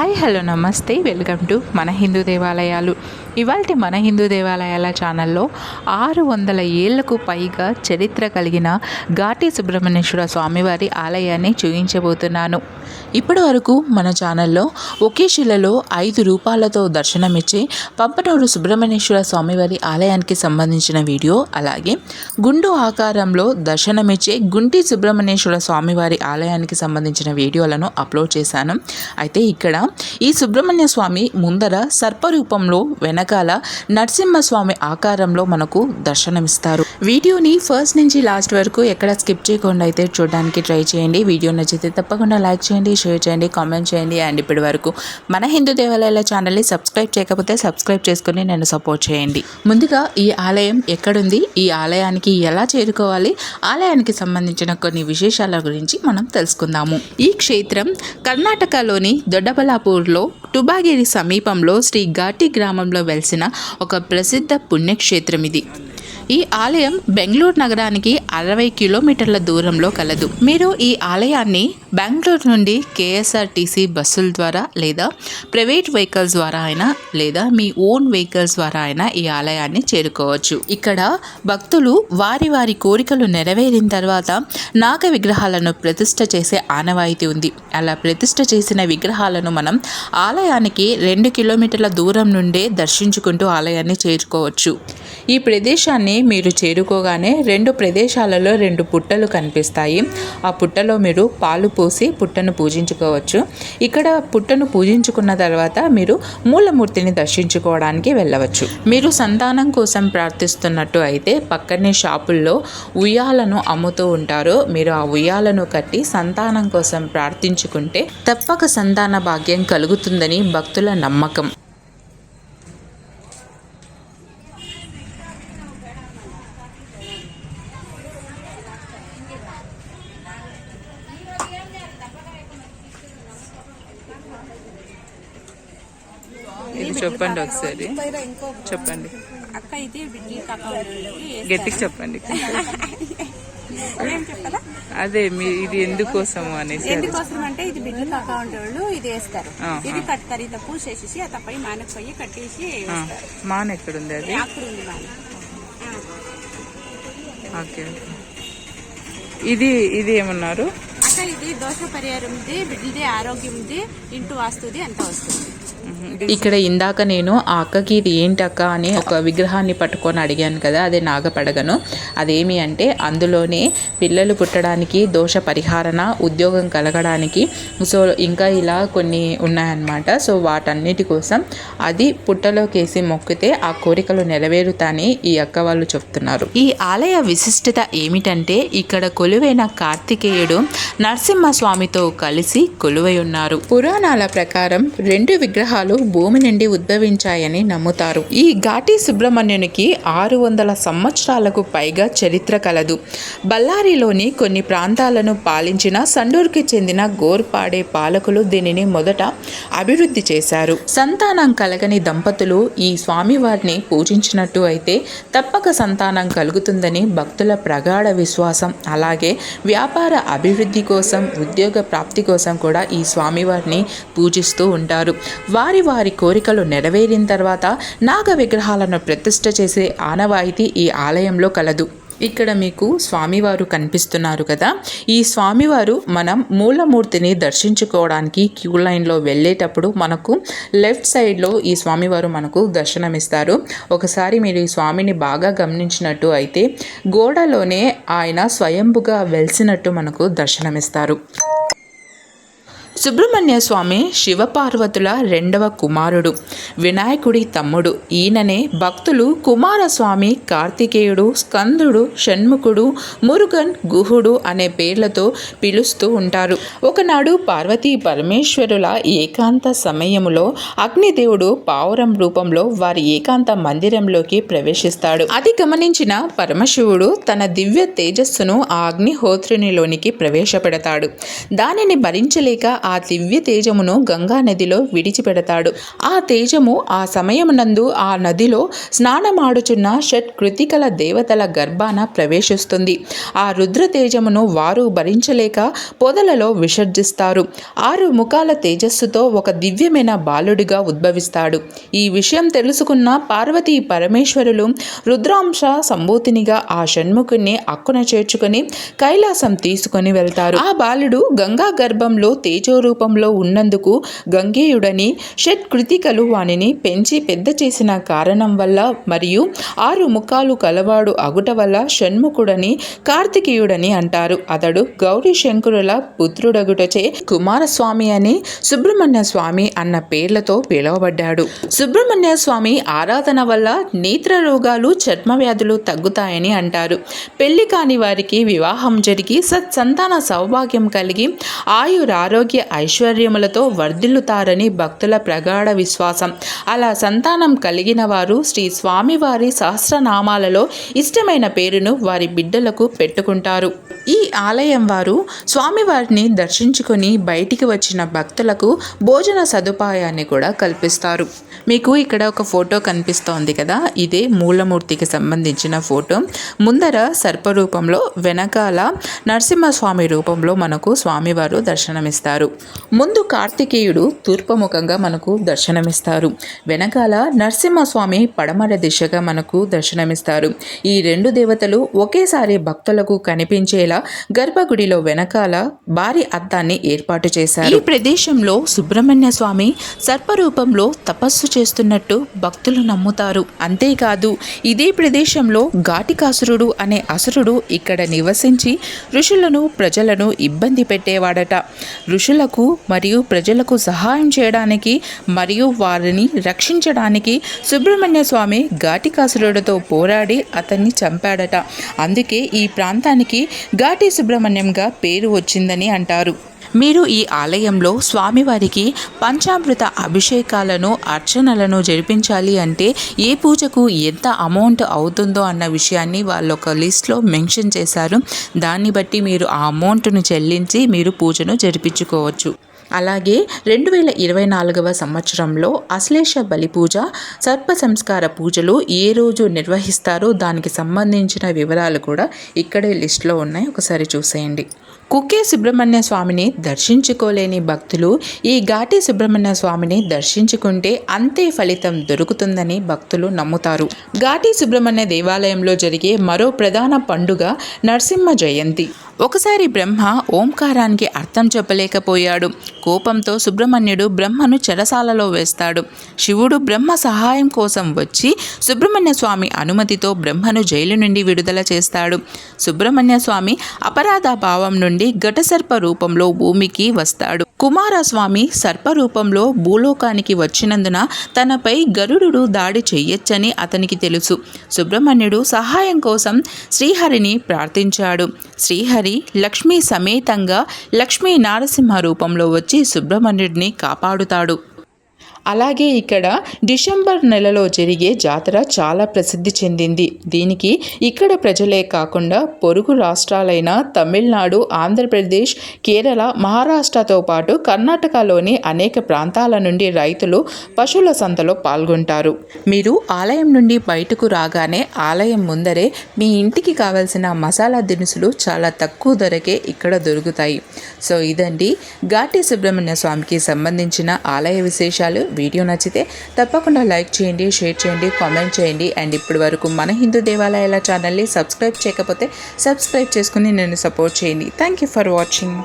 Hi hello namaste. Welcome to మన హిందూ దేవాలయాలు. ఇవాళ మన హిందూ దేవాలయాల ఛానల్లో ఆరు వందల ఏళ్ళకు పైగా చరిత్ర కలిగిన ఘాటి సుబ్రహ్మణ్యేశ్వర స్వామివారి ఆలయాన్ని చూపించబోతున్నాను. ఇప్పటి వరకు మన ఛానల్లో ఒకే శిలలో ఐదు రూపాలతో దర్శనమిచ్చే పంపనూరు సుబ్రహ్మణ్యేశ్వర స్వామివారి ఆలయానికి సంబంధించిన వీడియో అలాగే గుండు ఆకారంలో దర్శనమిచ్చే గుంటి సుబ్రహ్మణ్యేశ్వర స్వామివారి ఆలయానికి సంబంధించిన వీడియోలను అప్లోడ్ చేశాను. అయితే ఇక్కడ ఈ సుబ్రహ్మణ్య స్వామి ముందర సర్పరూపంలో వెనకాల నరసింహస్వామి ఆకారంలో మనకు దర్శనమిస్తారు. వీడియోని ఫస్ట్ నుంచి లాస్ట్ వరకు ఎక్కడ స్కిప్ చేయకుండా అయితే చూడడానికి ట్రై చేయండి. వీడియో నచ్చితే తప్పకుండా లైక్ చేయండి షేర్ చేయండి కామెంట్ చేయండి. అండ్ ఇప్పటి వరకు మన హిందూ దేవాలయాల ఛానల్ని సబ్స్క్రైబ్ చేయకపోతే సబ్స్క్రైబ్ చేసుకుని నన్ను సపోర్ట్ చేయండి. ముందుగా ఈ ఆలయం ఎక్కడుంది ఈ ఆలయానికి ఎలా చేరుకోవాలి ఆలయానికి సంబంధించిన కొన్ని విశేషాల గురించి మనం తెలుసుకుందాము. ఈ క్షేత్రం కర్ణాటకలోని దొడ్డబలాపూర్లో టుబాగిరి సమీపంలో శ్రీ ఘాటి గ్రామంలో వెలిసిన ఒక ప్రసిద్ధ పుణ్యక్షేత్రం ఇది. ఈ ఆలయం బెంగళూరు నగరానికి అరవై కిలోమీటర్ల దూరంలో కలదు. మీరు ఈ ఆలయాన్ని బెంగళూరు నుండి కేఎస్ఆర్టీసీ బస్సుల ద్వారా లేదా ప్రైవేట్ వెహికల్స్ ద్వారా అయినా లేదా మీ ఓన్ వెహికల్స్ ద్వారా అయినా ఈ ఆలయాన్ని చేరుకోవచ్చు. ఇక్కడ భక్తులు వారి వారి కోరికలు నెరవేరిన తర్వాత నాగ విగ్రహాలను ప్రతిష్ట చేసే ఆనవాయితీ ఉంది. అలా ప్రతిష్ట చేసిన విగ్రహాలను మనం ఆలయానికి రెండు కిలోమీటర్ల దూరం నుండే దర్శించుకుంటూ ఆలయాన్ని చేరుకోవచ్చు. ఈ ప్రదేశాన్ని మీరు చేరుకోగానే రెండు ప్రదేశాలలో రెండు పుట్టలు కనిపిస్తాయి. ఆ పుట్టలో మీరు పాలు పోసి పుట్టను పూజించుకోవచ్చు. ఇక్కడ పుట్టను పూజించుకున్న తర్వాత మీరు మూలమూర్తిని దర్శించుకోవడానికి వెళ్ళవచ్చు. మీరు సంతానం కోసం ప్రార్థిస్తున్నట్టు అయితే పక్కనే షాపుల్లో ఉయ్యాలను అమ్ముతూ ఉంటారు. మీరు ఆ ఉయ్యాలను కట్టి సంతానం కోసం ప్రార్థించుకుంటే తప్పక సంతాన భాగ్యం కలుగుతుందని భక్తుల నమ్మకం. చెప్పండి ఒకసారి. చెప్పండి. అక్క ఇది గట్టికి చెప్పండి. అదే మీ ఇది ఎందుకోసము అనేసి అది. ఎందుకోసం అంటే ఇది బిడ్డలు కాకా ఉండేవాళ్ళు ఇది వేస్తారు. ఇది కట్టుతారు ఇంత పూసేసి ఆ తప్పై మానకు పోయి కట్టేసి మాన్ ఎక్కడుంది అది? అక్కడ ఉంది మాన. ఓకే ఇది ఇది ఏమన్నారు? అక్క ఇది దోష పరిహారం ఉంది బిడ్డది ఆరోగ్యం ఉంది ఇంటూ వాస్తుంది అంతా వస్తుంది. ఇక్కడ ఇందాక నేను ఆ అక్కకి ఇది ఏంటి అక్క అని ఒక విగ్రహాన్ని పట్టుకొని అడిగాను కదా అదే నాగపడగను. అదేమి అంటే అందులోనే పిల్లలు పుట్టడానికి దోష పరిహారణ ఉద్యోగం కలగడానికి సో ఇంకా ఇలా కొన్ని ఉన్నాయన్నమాట. సో వాటన్నిటి కోసం అది పుట్టలోకేసి మొక్కితే ఆ కోరికలు నెరవేరుతాని ఈ అక్క వాళ్ళు చెప్తున్నారు. ఈ ఆలయ విశిష్టత ఏమిటంటే ఇక్కడ కొలువైన కార్తికేయుడు నరసింహస్వామితో కలిసి కొలువై ఉన్నారు. పురాణాల ప్రకారం రెండు విగ్రహాలు భూమి నుండి ఉద్భవించాయని నమ్ముతారు. ఈ ఘాటి సుబ్రహ్మణ్యునికి ఆరు వందల సంవత్సరాలకు పైగా చరిత్ర కలదు. బళ్ళారిలోని కొన్ని ప్రాంతాలను పాలించిన సండూర్కి చెందిన గోర్పాడే పాలకులు దీనిని మొదట అభివృద్ధి చేశారు. సంతానం కలగని దంపతులు ఈ స్వామివారిని పూజించినట్టు అయితే తప్పక సంతానం కలుగుతుందని భక్తుల ప్రగాఢ విశ్వాసం. అలాగే వ్యాపార అభివృద్ధి కోసం ఉద్యోగ ప్రాప్తి కోసం కూడా ఈ స్వామివారిని పూజిస్తూ ఉంటారు. వారి వారి కోరికలు నెరవేరిన తర్వాత నాగ విగ్రహాలను ప్రతిష్ట చేసే ఆనవాయితీ ఈ ఆలయంలో కలదు. ఇక్కడ మీకు స్వామివారు కనిపిస్తున్నారు కదా. ఈ స్వామివారు మనం మూలమూర్తిని దర్శించుకోవడానికి క్యూ లైన్లో వెళ్ళేటప్పుడు మనకు లెఫ్ట్ సైడ్లో ఈ స్వామివారు మనకు దర్శనమిస్తారు. ఒకసారి మీరు ఈ స్వామిని బాగా గమనించినట్టు అయితే గోడలోనే ఆయన స్వయంభుగా వెలిసినట్టు మనకు దర్శనమిస్తారు. సుబ్రహ్మణ్య స్వామి శివపార్వతుల రెండవ కుమారుడు వినాయకుడి తమ్ముడు. ఈయననే భక్తులు కుమారస్వామి కార్తికేయుడు స్కందుడు షణ్ముఖుడు మురుగన్ గుహుడు అనే పేర్లతో పిలుస్తూ ఉంటారు. ఒకనాడు పార్వతీ పరమేశ్వరుల ఏకాంత సమయములో అగ్నిదేవుడు పావురం రూపంలో వారి ఏకాంత మందిరంలోకి ప్రవేశిస్తాడు. అది గమనించిన పరమశివుడు తన దివ్య తేజస్సును ఆ అగ్నిహోత్రునిలోనికి ప్రవేశపెడతాడు. దానిని భరించలేక ఆ ఆ దివ్య తేజమును గంగా నదిలో విడిచిపెడతాడు. ఆ తేజము ఆ సమయమునందు ఆ నదిలో స్నానమాడుచున్న షట్ కృతికల దేవతల గర్భాన ప్రవేశిస్తుంది. ఆ రుద్ర తేజమును వారు భరించలేక పొదలలో విసర్జిస్తారు. ఆరు ముఖాల తేజస్సుతో ఒక దివ్యమైన బాలుడిగా ఉద్భవిస్తాడు. ఈ విషయం తెలుసుకున్న పార్వతీ పరమేశ్వరులు రుద్రాంశ సంభూతినిగా ఆ షణ్ముఖుణ్ణి అక్కున చేర్చుకొని కైలాసం తీసుకొని వెళ్తారు. ఆ బాలుడు గంగా గర్భంలో తేజో రూపంలో ఉన్నందుకు గంగేయుడని షట్ కృతికలు వానిని పెంచి పెద్ద చేసిన కారణం వల్ల మరియు ఆరు ముఖాలు కలవాడు అగుట వల్ల షణ్ముఖుడని కార్తికేయుడని అంటారు. అతడు గౌరీ శంకరుల పుత్రుడగుటచే కుమారస్వామి అని సుబ్రహ్మణ్య స్వామి అన్న పేర్లతో పిలువబడ్డాడు. సుబ్రహ్మణ్య స్వామి ఆరాధన వల్ల నేత్ర రోగాలు చర్మ వ్యాధులు తగ్గుతాయని అంటారు. పెళ్ళి కాని వారికి వివాహం జరిగి సత్సంతాన సౌభాగ్యం కలిగి ఆయురారోగ్య ఐశ్వర్యములతో వర్ధిల్లుతారని భక్తుల ప్రగాఢ విశ్వాసం. అలా సంతానం కలిగిన వారు శ్రీ స్వామివారి సహస్రనామాలలో ఇష్టమైన పేరును వారి బిడ్డలకు పెట్టుకుంటారు. ఈ ఆలయం వారు స్వామివారిని దర్శించుకొని బయటికి వచ్చిన భక్తులకు భోజన సదుపాయాన్ని కూడా కల్పిస్తారు. మీకు ఇక్కడ ఒక ఫోటో కనిపిస్తోంది కదా? ఇదే మూలమూర్తికి సంబంధించిన ఫోటో. ముందర సర్పరూపంలో వెనకాల నరసింహస్వామి రూపంలో మనకు స్వామివారు దర్శనమిస్తారు. ముందు కార్తికేయుడు తూర్పముఖంగా మనకు దర్శనమిస్తారు. వెనకాల నరసింహస్వామి పడమర దిశగా మనకు దర్శనమిస్తారు. ఈ రెండు దేవతలు ఒకేసారి భక్తులకు కనిపించేలా గర్భగుడిలో వెనకాల భారీ అద్దాన్ని ఏర్పాటు చేశారు. ఈ ప్రదేశంలో సుబ్రహ్మణ్య స్వామి సర్పరూపంలో తపస్సు చేస్తున్నట్టు భక్తులు నమ్ముతారు. అంతేకాదు ఇదే ప్రదేశంలో ఘాటికాసురుడు అనే అసురుడు ఇక్కడ నివసించి ఋషులను ప్రజలను ఇబ్బంది పెట్టేవాడట. ఋషులకు మరియు ప్రజలకు సహాయం చేయడానికి మరియు వారిని రక్షించడానికి సుబ్రహ్మణ్య స్వామి ఘాటికాసురుడితో పోరాడి అతన్ని చంపాడట. అందుకే ఈ ప్రాంతానికి ఘాటి సుబ్రహ్మణ్యంగా పేరు వచ్చిందని అంటారు. మీరు ఈ ఆలయంలో స్వామివారికి పంచామృత అభిషేకాలను అర్చనలను జరిపించాలి అంటే ఏ పూజకు ఎంత అమౌంట్ అవుతుందో అన్న విషయాన్ని వాళ్ళు ఒక లిస్ట్లో మెన్షన్ చేశారు. దాన్ని బట్టి మీరు ఆ అమౌంట్ను చెల్లించి మీరు పూజను జరిపించుకోవచ్చు. అలాగే రెండు వేల ఇరవై నాలుగవ సంవత్సరంలో అశ్లేష బలి పూజ సర్ప సంస్కార పూజలు ఏ రోజు నిర్వహిస్తారో దానికి సంబంధించిన వివరాలు కూడా ఇక్కడే లిస్ట్లో ఉన్నాయి. ఒకసారి చూసేయండి. కుక్కే సుబ్రహ్మణ్య స్వామిని దర్శించుకోలేని భక్తులు ఈ ఘాటి సుబ్రహ్మణ్య స్వామిని దర్శించుకుంటే అంతే ఫలితం దొరుకుతుందని భక్తులు నమ్ముతారు. ఘాటి సుబ్రహ్మణ్య దేవాలయంలో జరిగే మరో ప్రధాన పండుగ నరసింహ జయంతి. ఒకసారి బ్రహ్మ ఓంకారానికి అర్థం చెప్పలేకపోయాడు. కోపంతో సుబ్రహ్మణ్యుడు బ్రహ్మను చెరసాలలో వేస్తాడు. శివుడు బ్రహ్మ సహాయం కోసం వచ్చి సుబ్రహ్మణ్య స్వామి అనుమతితో బ్రహ్మను జైలు నుండి విడుదల చేస్తాడు. సుబ్రహ్మణ్య స్వామి అపరాధ భావం నుండి ఘటసర్ప రూపంలో భూమికి వస్తాడు. కుమారస్వామి సర్ప రూపంలో భూలోకానికి వచ్చినందున తనపై గరుడు దాడి చెయ్యొచ్చని అతనికి తెలుసు. సుబ్రహ్మణ్యుడు సహాయం కోసం శ్రీహరిని ప్రార్థించాడు. శ్రీహరి లక్ష్మీ సమేతంగా లక్ష్మీ నారసింహ రూపంలో వచ్చి సుబ్రహ్మణ్యుడిని కాపాడుతాడు. అలాగే ఇక్కడ డిసెంబర్ నెలలో జరిగే జాతర చాలా ప్రసిద్ధి చెందింది. దీనికి ఇక్కడ ప్రజలే కాకుండా పొరుగు రాష్ట్రాలైన తమిళనాడు ఆంధ్రప్రదేశ్ కేరళ మహారాష్ట్రతో పాటు కర్ణాటకలోని అనేక ప్రాంతాల నుండి రైతులు పశువుల సంతలో పాల్గొంటారు. మీరు ఆలయం నుండి బయటకు రాగానే ఆలయం ముందరే మీ ఇంటికి కావలసిన మసాలా దినుసులు చాలా తక్కువ ధరకే ఇక్కడ దొరుకుతాయి. సో ఇదండి ఘాటి సుబ్రహ్మణ్య స్వామికి సంబంధించిన ఆలయ విశేషాలు. వీడియో నచ్చితే తప్పకుండా లైక్ చేయండి షేర్ చేయండి కామెంట్ చేయండి. అండ్ ఇప్పటి వరకు మన హిందూ దేవాలయాల ఛానల్ని సబ్స్క్రైబ్ చేయకపోతే సబ్స్క్రైబ్ చేసుకుని నన్ను సపోర్ట్ చేయండి. Thank you for watching.